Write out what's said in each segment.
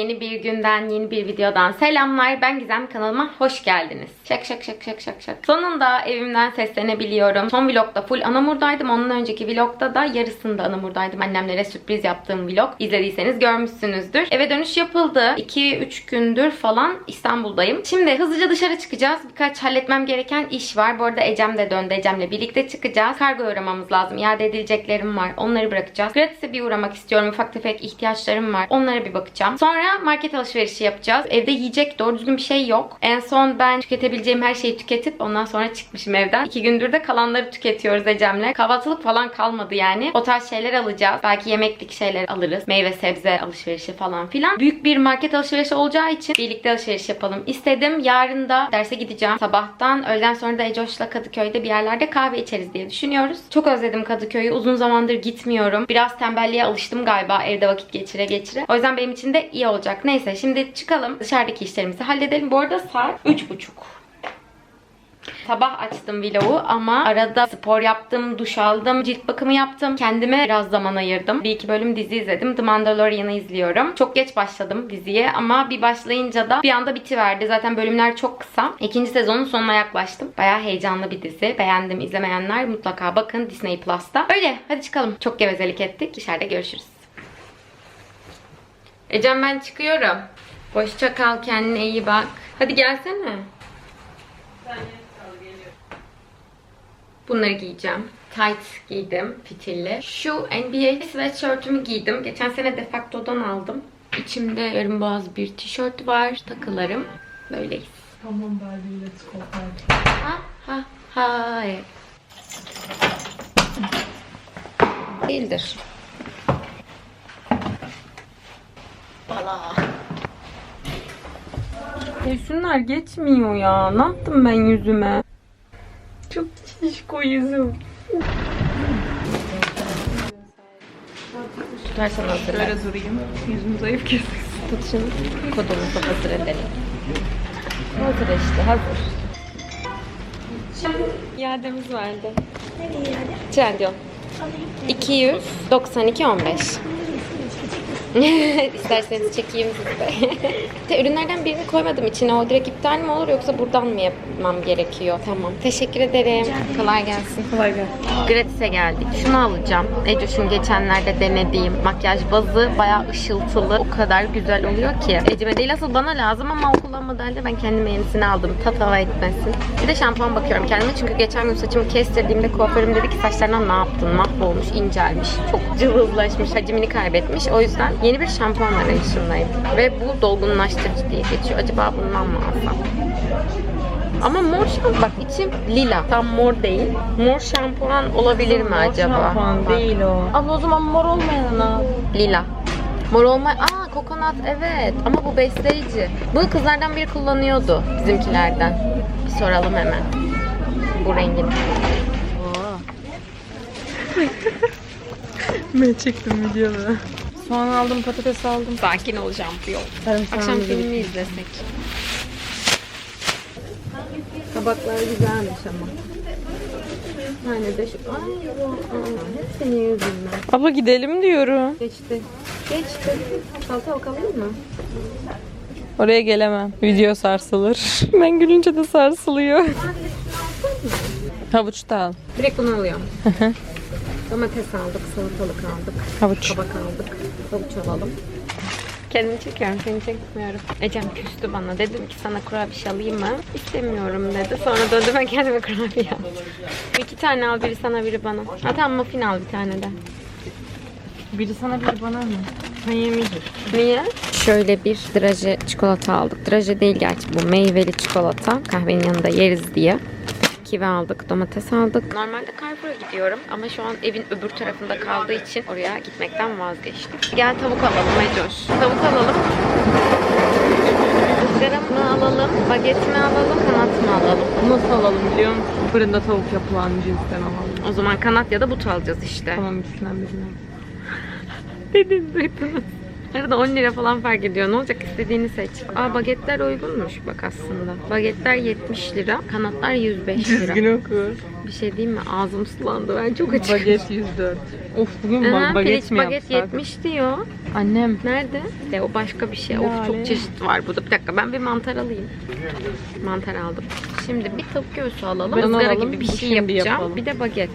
Yeni bir günden, yeni bir videodan selamlar. Ben Gizem kanalıma hoş geldiniz. Şak şak şak şak şak şak. Sonunda evimden seslenebiliyorum. Son vlogda full Anamur'daydım. Onun önceki vlogda da yarısında Anamur'daydım. Annemlere sürpriz yaptığım vlog. İzlediyseniz görmüşsünüzdür. Eve dönüş yapıldı. 2-3 gündür falan İstanbul'dayım. Şimdi hızlıca dışarı çıkacağız. Birkaç halletmem gereken iş var. Bu arada Ecem de döndü. Ecem'le birlikte çıkacağız. Kargo uğramamız lazım. İade edileceklerim var. Onları bırakacağız. Gratis'e bir uğramak istiyorum. Ufak tefek ihtiyaçlarım var. Onlara bir bakacağım. Sonra market alışverişi yapacağız. Evde yiyecek doğru düzgün bir şey yok. En son ben tüketebileceğim her şeyi tüketip ondan sonra çıkmışım evden. İki gündür de kalanları tüketiyoruz Ecem'le. Kahvaltılık falan kalmadı yani. O tarz şeyler alacağız. Belki yemeklik şeyler alırız. Meyve sebze alışverişi falan filan. Büyük bir market alışverişi olacağı için birlikte alışveriş yapalım istedim. Yarın da derse gideceğim. Sabahtan öğleden sonra da Ecoş'la Kadıköy'de bir yerlerde kahve içeriz diye düşünüyoruz. Çok özledim Kadıköy'ü. Uzun zamandır gitmiyorum. Biraz tembelliğe alıştım galiba evde vakit geçire geçire. O yüzden benim için de iyi olacak. Neyse şimdi çıkalım. Dışarıdaki işlerimizi halledelim. Bu arada saat 3.30. Sabah açtım vlogu ama arada spor yaptım, duş aldım, cilt bakımı yaptım. Kendime biraz zaman ayırdım. Bir iki bölüm dizi izledim. The Mandalorian'ı izliyorum. Çok geç başladım diziye ama bir başlayınca da bir anda bitiverdi. Zaten bölümler çok kısa. İkinci sezonun sonuna yaklaştım. Bayağı heyecanlı bir dizi. Beğendim. izlemeyenler mutlaka bakın Disney Plus'ta. Öyle hadi çıkalım. Çok gevezelik ettik. Dışarıda görüşürüz. Ecem ben çıkıyorum. Hoşça kal kendine iyi bak. Hadi gelsene. Bunları giyeceğim. Tight giydim fitilli. Şu NBA sweatshirtümü giydim. Geçen sene Defacto'dan aldım. İçimde yarım boğaz bir tişört var. Takılarım. Böyleyiz. Tamam Barbie let's go party. Ha ha ha. Değildir. Bala. Ya şunlar geçmiyor ya. Ne yaptım ben yüzüme? Çok şişko yüzüm. Tutarsan hazırlar. Böyle durayım. Yüzüm zayıf kesin. Tut şunu. Kodumuzu hazır edelim. Hazır işte hazır. Şimdi iademiz vardı. Nereye yani? Trendyol. 292.15. İsterseniz çekeyim size. de ürünlerden birini koymadım içine. O direkt iptal mi olur yoksa buradan mı yapmam gerekiyor? Tamam. Teşekkür ederim. Kolay gelsin. Kolay gelsin. Gratis'e geldik. Şunu alacağım. Ecoş'un geçenlerde denediğim makyaj bazı bayağı ışıltılı. O kadar güzel oluyor ki. Ecime değil asıl bana lazım ama o kullanmadığı halde ben kendime yenisini aldım. Tatava etmesin. Bir de şampuan bakıyorum kendime çünkü geçen gün saçımı kestirdiğimde kuaförüm dedi ki saçlarına ne yaptın? Mahvolmuş, incelmiş, çok cıvızlaşmış, hacmini kaybetmiş. O yüzden yeni bir şampuan arayışındayım. Ve bu dolgunlaştırıcı diye geçiyor. Acaba bundan mı alsam? Ama mor şampuan, bak içim lila. Tam mor değil. Mor şampuan olabilir mi acaba? Şampuan Bak. değil o. Ama o zaman mor olmayan al. Lila. Mor olma... Aa kokonat evet. Ama bu besleyici. Bunu kızlardan biri kullanıyordu. Bizimkilerden. Bir soralım hemen. Bu rengin. Ben çektim videoda. Soğan aldım, patates aldım. Sakin ol şampiyon. Sarımsağını Akşam filmi izlesek. Kabaklar güzelmiş ama. Tane de şu... Ay hep senin yüzünden. Abla gidelim diyorum. Geçti. Geçti. Salatalık alayım mı? Oraya gelemem. Video sarsılır. ben gülünce de sarsılıyor. Havuç da al. Direkt bunu alıyorum. Domates aldık, salatalık aldık. Havuç. Kabak aldık. Havuç alalım. Kendimi çekiyorum, seni çekmiyorum. Ecem küstü bana. Dedim ki sana kurabiye alayım mı? İstemiyorum dedi. Sonra döndü ben kendime kurabiye aldım. İki tane al, biri sana biri bana. Ha tamam muffin al bir tane de. Biri sana biri bana mı? Ben yemeyeceğim. Niye? Şöyle bir draje çikolata aldık. Draje değil gerçi bu meyveli çikolata. Kahvenin yanında yeriz diye. Kivi aldık, domates aldık. Normalde Carrefour'a gidiyorum ama şu an evin öbür tarafında kaldığı için oraya gitmekten vazgeçtim. Gel tavuk alalım Ecoş. Tavuk alalım. Izgara mı alalım, baget mi alalım, kanat mı alalım? Nasıl alalım biliyor musun? Fırında tavuk yapılan cinsten alalım. O zaman kanat ya da but alacağız işte. Tamam ikisinden birini al. Dedin duydunuz. Arada 10 lira falan fark ediyor. Ne olacak istediğini seç. Aa bagetler uygunmuş bak aslında. Bagetler 70 lira, kanatlar 105 lira. Düzgün oku. Bir şey diyeyim mi? Ağzım sulandı. Ben çok açım. Baget 104. Of bugün Aha, ba- baget mi baget yapsak? 70 diyor. Annem. Nerede? De o başka bir şey. Of Lale. çok çeşit var burada. Bir dakika ben bir mantar alayım. Mantar aldım. Şimdi bir tavuk göğsü alalım. Bundan Izgara alalım, gibi bir şey yapacağım. yapalım. Bir de baget.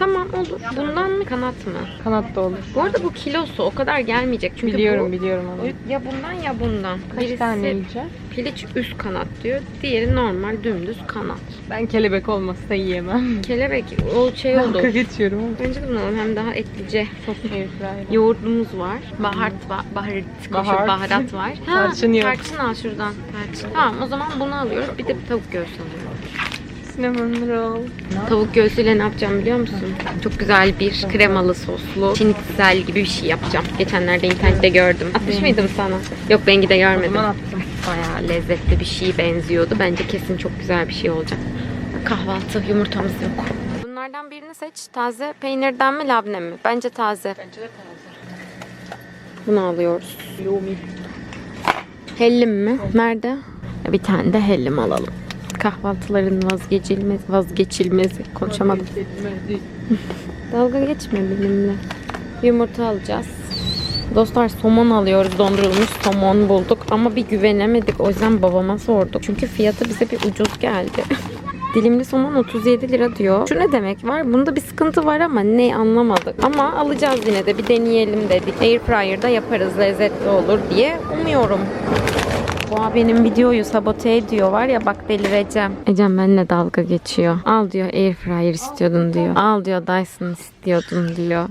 Tamam olur. Bundan mı kanat mı? Kanat da olur. Bu arada bu kilosu o kadar gelmeyecek. Çünkü biliyorum bu biliyorum onu. ya bundan ya bundan. Kaç Birisi tane yiyeceğim? piliç üst kanat diyor. Diğeri normal dümdüz kanat. Ben kelebek olmazsa yiyemem. Kelebek o şey oldu. Dalga geçiyorum. Bence bunu alalım. Hem daha etlice. Çok airfryer. Yoğurdumuz var. Baharat var. Baharat, Bahar. baharat var. Tarçın yok. Tarçın al şuradan. Tarçın. Tamam o zaman bunu alıyoruz. Bir de tavuk göğsü alıyorum. Cinnamon roll. Tavuk göğsüyle ne yapacağım biliyor musun? Çok güzel bir kremalı soslu şinitsel gibi bir şey yapacağım. Geçenlerde internette gördüm. Atmış mıydım sana? Yok Bengi de görmedim. zaman attım. Bayağı lezzetli bir şey benziyordu. Bence kesin çok güzel bir şey olacak. Kahvaltı yumurtamız yok. Bunlardan birini seç. Taze peynirden mi labne mi? Bence taze. Bence de taze. Bunu alıyoruz. Yumi. Hellim mi? Nerede? Bir tane de hellim alalım. Kahvaltıların vazgeçilmez, vazgeçilmezi. Konuşamadım. Dalga geçme benimle. Yumurta alacağız. Dostlar somon alıyoruz. Dondurulmuş somon bulduk. Ama bir güvenemedik. O yüzden babama sorduk. Çünkü fiyatı bize bir ucuz geldi. Dilimli somon 37 lira diyor. Şu ne demek var? Bunda bir sıkıntı var ama ne anlamadık. Ama alacağız yine de bir deneyelim dedik. Airfryer'da yaparız lezzetli olur diye umuyorum. Boğa benim videoyu sabote ediyor var ya bak delireceğim. Ecem benimle dalga geçiyor. Al diyor airfryer istiyordun diyor. Al diyor Dyson istiyordun diyor.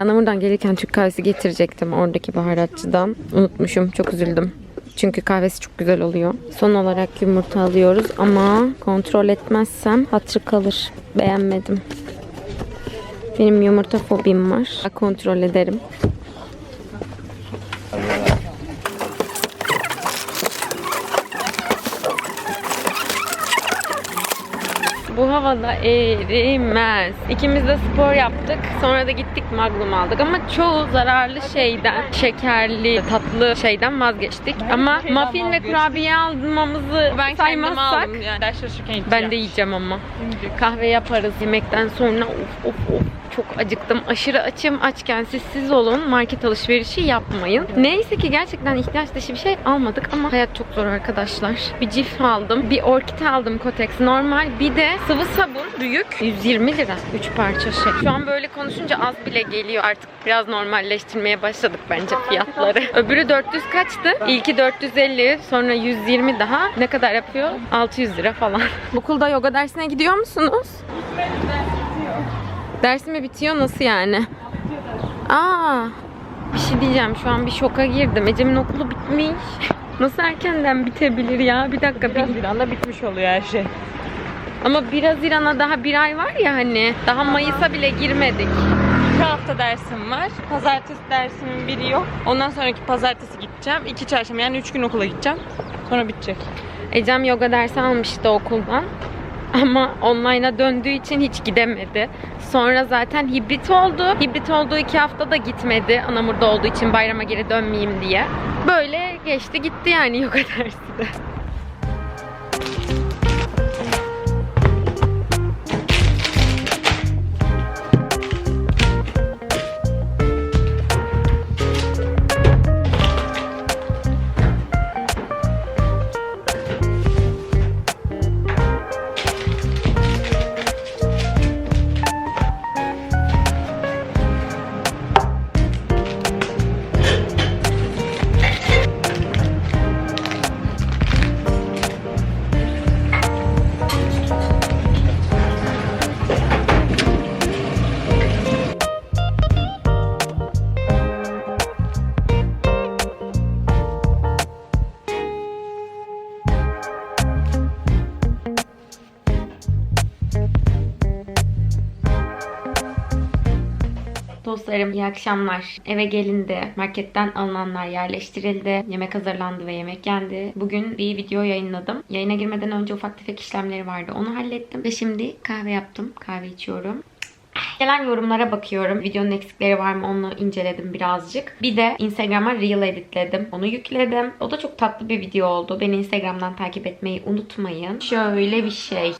Ana buradan gelirken Türk kahvesi getirecektim oradaki baharatçıdan. Unutmuşum çok üzüldüm. Çünkü kahvesi çok güzel oluyor. Son olarak yumurta alıyoruz ama kontrol etmezsem hatırı kalır. Beğenmedim. Benim yumurta fobim var. Kontrol ederim. Bu havada erimez. İkimiz de spor yaptık. Sonra da gittik magnum aldık. Ama çoğu zararlı şeyden, şekerli, tatlı şeyden vazgeçtik. Ama şeyden muffin ve kurabiye almamızı Ben saymazsak yani ders çalışırken ben de yiyeceğim ama. Kahve yaparız yemekten sonra of of of çok acıktım. Aşırı açım. Açken siz siz olun. Market alışverişi yapmayın. Neyse ki gerçekten ihtiyaç dışı bir şey almadık ama hayat çok zor arkadaşlar. Bir cif aldım. Bir orkid aldım Kotex normal. Bir de sıvı sabun büyük. 120 lira. 3 parça şey. Şu an böyle konuşunca az bile geliyor. Artık biraz normalleştirmeye başladık bence fiyatları. Öbürü 400 kaçtı? İlki 450 sonra 120 daha. Ne kadar yapıyor? 600 lira falan. Okulda yoga dersine gidiyor musunuz? Ders mi bitiyor nasıl yani? Aa, bir şey diyeceğim şu an bir şoka girdim. Ecem'in okulu bitmiş. Nasıl erkenden bitebilir ya? Bir dakika bir... Bir anda bitmiş oluyor her şey. Ama 1 Haziran'a daha bir ay var ya hani. Daha Mayıs'a bile girmedik. İki hafta dersim var. Pazartesi dersimin biri yok. Ondan sonraki pazartesi gideceğim. İki çarşamba yani üç gün okula gideceğim. Sonra bitecek. Ecem yoga dersi almıştı okuldan. Ama online'a döndüğü için hiç gidemedi. Sonra zaten hibrit oldu. Hibrit olduğu iki hafta da gitmedi. Anamur'da olduğu için bayrama geri dönmeyeyim diye. Böyle geçti gitti yani yoga dersi de. Dostlarım iyi akşamlar. Eve gelindi. Marketten alınanlar yerleştirildi. Yemek hazırlandı ve yemek yendi. Bugün bir video yayınladım. Yayına girmeden önce ufak tefek işlemleri vardı. Onu hallettim. Ve şimdi kahve yaptım. Kahve içiyorum. Gelen yorumlara bakıyorum. Videonun eksikleri var mı onu inceledim birazcık. Bir de Instagram'a Reel editledim. Onu yükledim. O da çok tatlı bir video oldu. Beni Instagram'dan takip etmeyi unutmayın. Şöyle bir şey.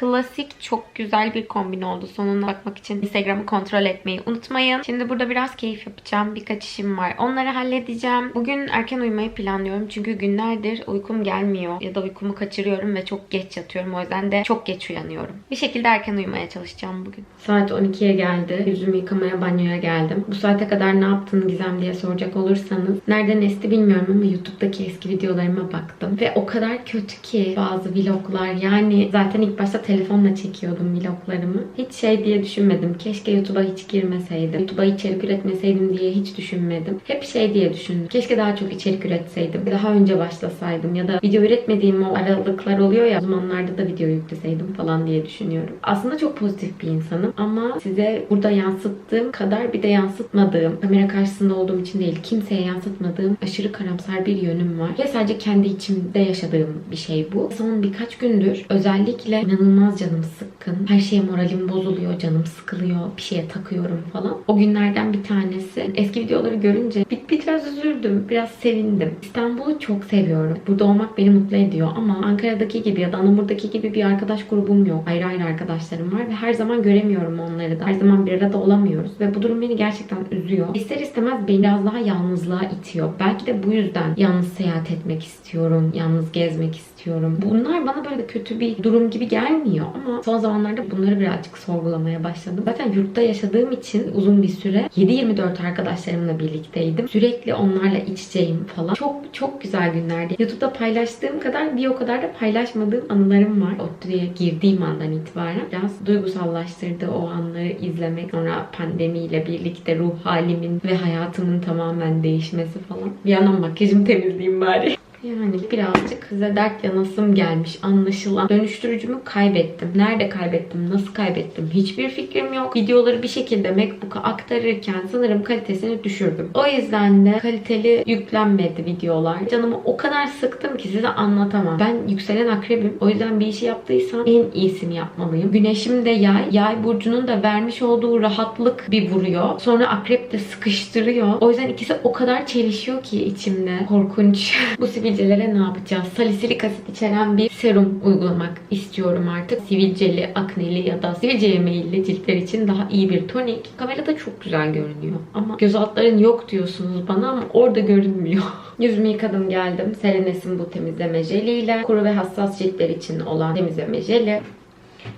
Klasik çok güzel bir kombin oldu. Sonuna bakmak için Instagram'ı kontrol etmeyi unutmayın. Şimdi burada biraz keyif yapacağım. Birkaç işim var. Onları halledeceğim. Bugün erken uyumayı planlıyorum. Çünkü günlerdir uykum gelmiyor. Ya da uykumu kaçırıyorum ve çok geç yatıyorum. O yüzden de çok geç uyanıyorum. Bir şekilde erken uyumaya çalışacağım bugün. Saat 12'ye geldi. Yüzümü yıkamaya banyoya geldim. Bu saate kadar ne yaptın Gizem diye soracak olursanız. Nereden esti bilmiyorum ama YouTube'daki eski videolarıma baktım. Ve o kadar kötü ki bazı vloglar. Yani zaten ilk başta telefonla çekiyordum vloglarımı. Hiç şey diye düşünmedim. Keşke YouTube'a hiç girmeseydim. YouTube'a içerik üretmeseydim diye hiç düşünmedim. Hep şey diye düşündüm. Keşke daha çok içerik üretseydim. Daha önce başlasaydım. Ya da video üretmediğim o aralıklar oluyor ya. O zamanlarda da video yükleseydim falan diye düşünüyorum. Aslında çok pozitif bir insanım. Ama size burada yansıttığım kadar bir de yansıtmadığım, kamera karşısında olduğum için değil, kimseye yansıtmadığım aşırı karamsar bir yönüm var. Ve sadece kendi içimde yaşadığım bir şey bu. Son birkaç gündür özellikle inanılmaz canım sıkkın. Her şeye moralim bozuluyor, canım sıkılıyor, bir şeye takıyorum falan. O günlerden bir tanesi. Eski videoları görünce bir, biraz üzüldüm, biraz sevindim. İstanbul'u çok seviyorum. Burada olmak beni mutlu ediyor ama Ankara'daki gibi ya da Anamur'daki gibi bir arkadaş grubum yok. Ayrı ayrı arkadaşlarım var ve her zaman göremiyorum onları da. Her zaman bir arada olamıyoruz ve bu durum beni gerçekten üzüyor. İster istemez beni biraz daha yalnızlığa itiyor. Belki de bu yüzden yalnız seyahat etmek istiyorum, yalnız gezmek istiyorum. Bunlar bana böyle kötü bir durum gibi gelmiyor ama son zamanlarda bunları birazcık sorgulamaya başladım. Zaten yurtta yaşadığım için uzun bir süre 7-24 arkadaşlarımla birlikteydim. Sürekli onlarla iç içeyim falan. Çok çok güzel günlerdi. YouTube'da paylaştığım kadar bir o kadar da paylaşmadığım anılarım var. ODTÜ'ye girdiğim andan itibaren biraz duygusallaştırdı o anları izlemek. Sonra pandemiyle birlikte ruh halimin ve hayatımın tamamen değişmesi falan. Bir yandan makyajımı temizleyeyim bari. Yani birazcık dert yanasım gelmiş anlaşılan. Dönüştürücümü kaybettim. Nerede kaybettim? Nasıl kaybettim? Hiçbir fikrim yok. Videoları bir şekilde MacBook'a aktarırken sanırım kalitesini düşürdüm. O yüzden de kaliteli yüklenmedi videolar. Canımı o kadar sıktım ki size anlatamam. Ben yükselen akrebim. O yüzden bir işi yaptıysam en iyisini yapmalıyım. Güneşim de yay. Yay burcunun da vermiş olduğu rahatlık bir vuruyor. Sonra akrep de sıkıştırıyor. O yüzden ikisi o kadar çelişiyor ki içimde. Korkunç. Bu sivilcelere ne yapacağız? Salisilik asit içeren bir serum uygulamak istiyorum artık. Sivilceli, akneli ya da sivilceye meyilli ciltler için daha iyi bir tonik. Kamerada çok güzel görünüyor. Ama göz altların yok diyorsunuz bana ama orada görünmüyor. Yüzümü yıkadım geldim. Selenes'in bu temizleme jeliyle. Kuru ve hassas ciltler için olan temizleme jeli.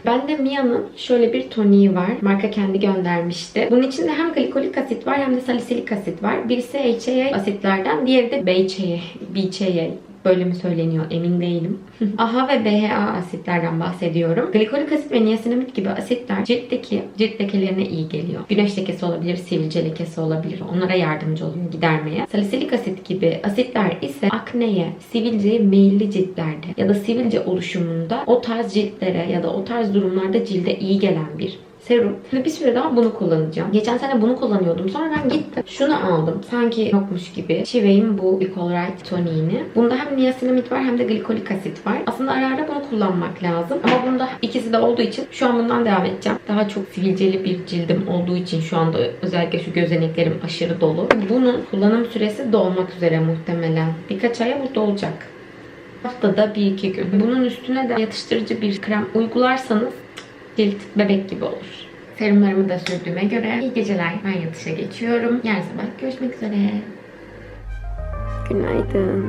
Bende Mia'nın şöyle bir toniği var. Marka kendi göndermişti. Bunun içinde hem glikolik asit var hem de salisilik asit var. Birisi HA asitlerden, diğeri de BHA. BHA böyle mi söyleniyor emin değilim. AHA ve BHA asitlerden bahsediyorum. Glikolik asit ve niasinamid gibi asitler ciltteki cilt lekelerine iyi geliyor. Güneş lekesi olabilir, sivilce lekesi olabilir. Onlara yardımcı oluyor gidermeye. Salisilik asit gibi asitler ise akneye, sivilceye meyilli ciltlerde ya da sivilce oluşumunda o tarz ciltlere ya da o tarz durumlarda cilde iyi gelen bir serum. Şimdi bir süre daha bunu kullanacağım. Geçen sene bunu kullanıyordum. Sonra ben gittim. Şunu aldım. Sanki yokmuş gibi. Chive'in bu Glycolite toniğini. Bunda hem niasinamid var hem de glikolik asit var. Aslında ara ara bunu kullanmak lazım. Ama bunda ikisi de olduğu için şu an bundan devam edeceğim. Daha çok sivilceli bir cildim olduğu için şu anda özellikle şu gözeneklerim aşırı dolu. Bunun kullanım süresi dolmak üzere muhtemelen. Birkaç aya bu dolacak. Haftada bir iki gün. Bunun üstüne de yatıştırıcı bir krem uygularsanız cilt bebek gibi olur. Serumlarımı da sürdüğüme göre iyi geceler. Ben yatışa geçiyorum. Yarın sabah görüşmek üzere. Günaydın.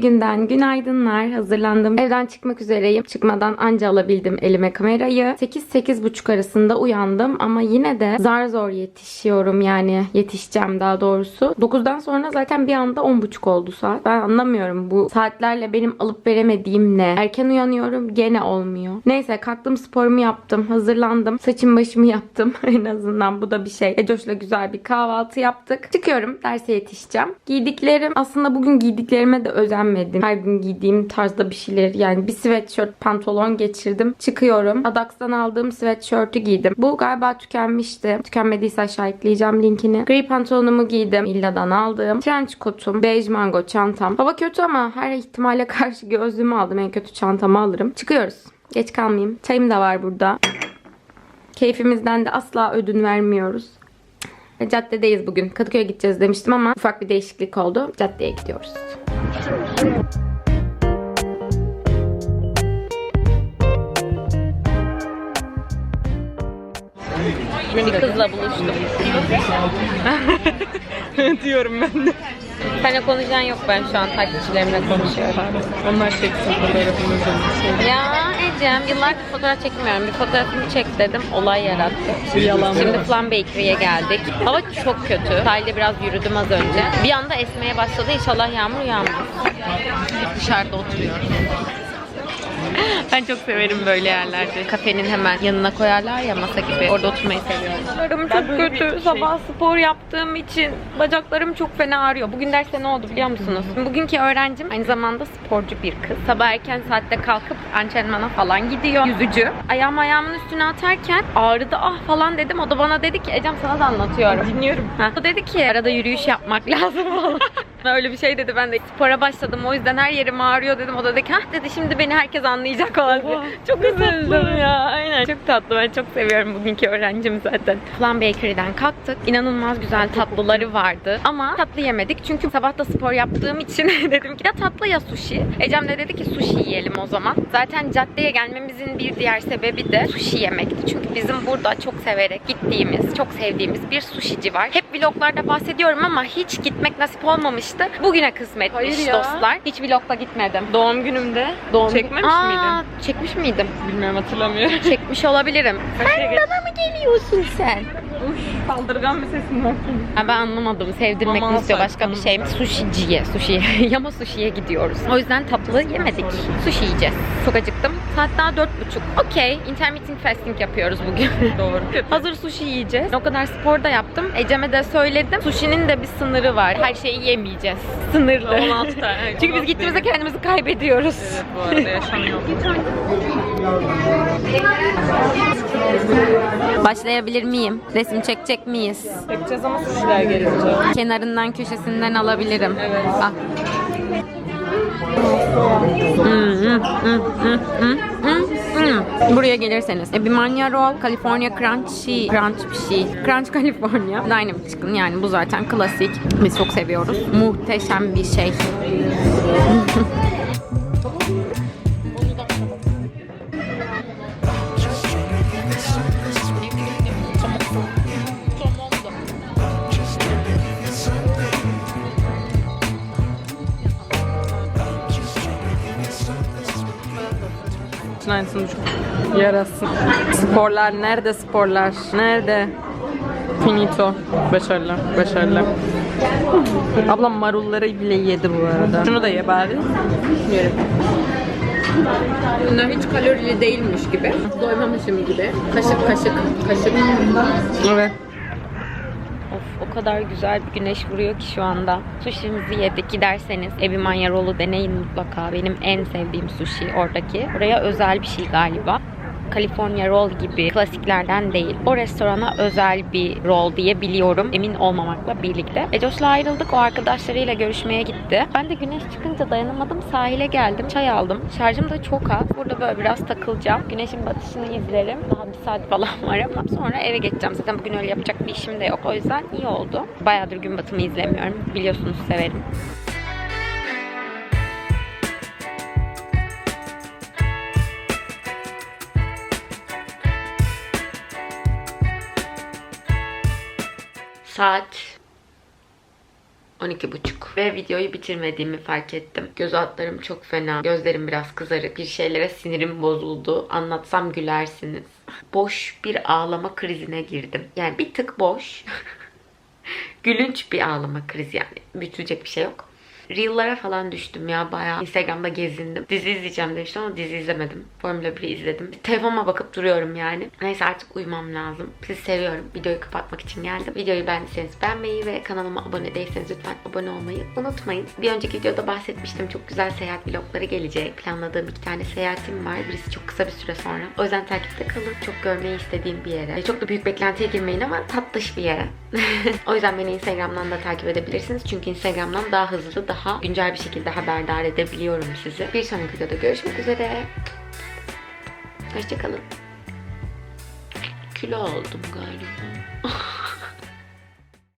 Günden günaydınlar. Hazırlandım. Evden çıkmak üzereyim. Çıkmadan anca alabildim elime kamerayı. 8-8.30 arasında uyandım ama yine de zar zor yetişiyorum yani yetişeceğim daha doğrusu. 9'dan sonra zaten bir anda 10.30 oldu saat. Ben anlamıyorum bu saatlerle benim alıp veremediğim ne. Erken uyanıyorum gene olmuyor. Neyse kalktım sporumu yaptım. Hazırlandım. Saçım başımı yaptım. en azından bu da bir şey. Ecoş'la güzel bir kahvaltı yaptık. Çıkıyorum. Derse yetişeceğim. Giydiklerim aslında bugün giydiklerime de özenmedim. Her gün giydiğim tarzda bir şeyler yani bir sweatshirt pantolon geçirdim. Çıkıyorum. Adax'tan aldığım sweatshirt'ü giydim. Bu galiba tükenmişti. Tükenmediyse aşağı ekleyeceğim linkini. Gri pantolonumu giydim. Illa'dan aldım. Trench kotum, bej mango çantam. Hava kötü ama her ihtimale karşı gözlüğümü aldım. En kötü çantamı alırım. Çıkıyoruz. Geç kalmayayım. Çayım da var burada. Keyfimizden de asla ödün vermiyoruz. Caddedeyiz bugün. Kadıköy'e gideceğiz demiştim ama ufak bir değişiklik oldu. Caddeye gidiyoruz. Bir kızla buluştum. Diyorum ben de. Seninle konuşan yok ben şu an takipçilerimle konuşuyorum. Onlar çeksin fotoğrafımızı. Ya Ecem yıllardır fotoğraf çekmiyorum. Bir fotoğrafımı çek dedim. Olay yarattı. Yalan. Şimdi Flan Bakery'ye geldik. Hava çok kötü. Sahilde biraz yürüdüm az önce. Bir anda esmeye başladı. İnşallah yağmur yağmaz. Dışarıda oturuyoruz. Ben çok severim böyle yerlerde. Kafenin hemen yanına koyarlar ya masa gibi. Orada oturmayı seviyorum. çok böyle bir kötü. şey- Sabah spor yaptığım için bacaklarım çok fena ağrıyor. Bugün derste ne oldu biliyor musunuz? Bugünkü öğrencim aynı zamanda sporcu bir kız. Sabah erken saatte kalkıp antrenmana falan gidiyor. Yüzücü. Ayağım ayağımın üstüne atarken ağrıdı ah falan dedim. O da bana dedi ki Ecem sana da anlatıyorum. Dinliyorum. Ha. O dedi ki arada yürüyüş yapmak lazım falan. Öyle bir şey dedi. Ben de spora başladım. O yüzden her yerim ağrıyor dedim. O da dedi ki hah dedi şimdi beni herkes anlayacak falan. Oha, Çok üzüldüm ya. Aynen. Çok tatlı. Ben çok seviyorum bugünkü öğrencim zaten. Flan Bakery'den kalktık. İnanılmaz güzel tatlıları vardı. Ama tatlı yemedik. Çünkü sabah da spor yaptığım için dedim ki ya tatlı ya sushi. Ecem de dedi ki sushi yiyelim o zaman. Zaten caddeye gelmemizin bir diğer sebebi de sushi yemekti. Çünkü bizim burada çok severek gittiğimiz, çok sevdiğimiz bir sushici var. Hep vloglarda bahsediyorum ama hiç gitmek nasip olmamıştı. Bugüne kısmetmiş Hayır ya. dostlar. Hiç vlogda gitmedim. Doğum günümde Doğum çekmemiş Aa, miydin? Çekmiş miydim? Bilmiyorum hatırlamıyorum. Çekmiş olabilirim. Sen Bana mı geliyorsun sen? Saldırgan bir sesin var. Ha, ben anlamadım. Sevdirmek Mama mi istiyor başka bir şey mi? Sushiciye. Sushi. Yama sushi'ye gidiyoruz. O yüzden tatlı yemedik. Sushi yiyeceğiz. Çok acıktım. Saat daha dört buçuk. Okey. Intermittent fasting yapıyoruz bugün. Doğru. Hazır sushi yiyeceğiz. O kadar spor da yaptım. Ecem'e de söyledim. Sushi'nin de bir sınırı var. Her şeyi yemeyeceğiz. Sınırlı. 16 tane. evet, Çünkü biz 16 gittiğimizde kendimizi kaybediyoruz. Evet bu arada yaşanıyor. Başlayabilir miyim? Resim çekecek miyiz? Yapacağız ama sushiler gelince. Kenarından köşesinden alabilirim. Evet. Ah. Buraya gelirseniz e, bir manya roll, California crunchy, crunch bir şey. Crunch California. Dynamic chicken yani bu zaten klasik. Biz çok seviyoruz. Muhteşem bir şey. Bütün aynısını düşün. Yarasın. Sporlar nerede sporlar? Nerede? Finito. Başarılı. Başarılı. Ablam marulları bile yedi bu arada. Şunu da ye bari. Yerim. Bunlar hiç kalorili değilmiş gibi. Doymamışım gibi. Kaşık kaşık kaşık. Evet. O kadar güzel bir güneş vuruyor ki şu anda. Sushi'mizi yedik. Giderseniz Ebi Manya Roll'u deneyin mutlaka. Benim en sevdiğim sushi oradaki. Oraya özel bir şey galiba. California Roll gibi klasiklerden değil. O restorana özel bir roll diye biliyorum. Emin olmamakla birlikte. Ecoş'la ayrıldık. O arkadaşlarıyla görüşmeye gitti. Ben de güneş çıkınca dayanamadım. Sahile geldim. Çay aldım. Şarjım da çok az. Burada böyle biraz takılacağım. Güneşin batışını izlerim. Daha bir saat falan var ama sonra eve geçeceğim. Zaten bugün öyle yapacak bir işim de yok. O yüzden iyi oldu. Bayağıdır gün batımı izlemiyorum. Biliyorsunuz severim. Saat 12.30 ve videoyu bitirmediğimi fark ettim. Göz altlarım çok fena. Gözlerim biraz kızarık. Bir şeylere sinirim bozuldu. Anlatsam gülersiniz. Boş bir ağlama krizine girdim. Yani bir tık boş. Gülünç bir ağlama krizi yani. Büyütecek bir şey yok. Reel'lara falan düştüm ya bayağı. Instagram'da gezindim. Dizi izleyeceğim demiştim ama dizi izlemedim. Formula 1'i izledim. Telefonuma bakıp duruyorum yani. Neyse artık uyumam lazım. Sizi seviyorum. Videoyu kapatmak için geldim. Videoyu beğendiyseniz beğenmeyi ve kanalıma abone değilseniz lütfen abone olmayı unutmayın. Bir önceki videoda bahsetmiştim. Çok güzel seyahat vlogları gelecek. Planladığım iki tane seyahatim var. Birisi çok kısa bir süre sonra. O yüzden takipte kalın. Çok görmeyi istediğim bir yere. Çok da büyük beklentiye girmeyin ama tatlış bir yere. o yüzden beni Instagram'dan da takip edebilirsiniz. Çünkü Instagram'dan daha hızlı, daha güncel bir şekilde haberdar edebiliyorum sizi. Bir sonraki videoda görüşmek üzere. Hoşçakalın. Kilo oldum galiba.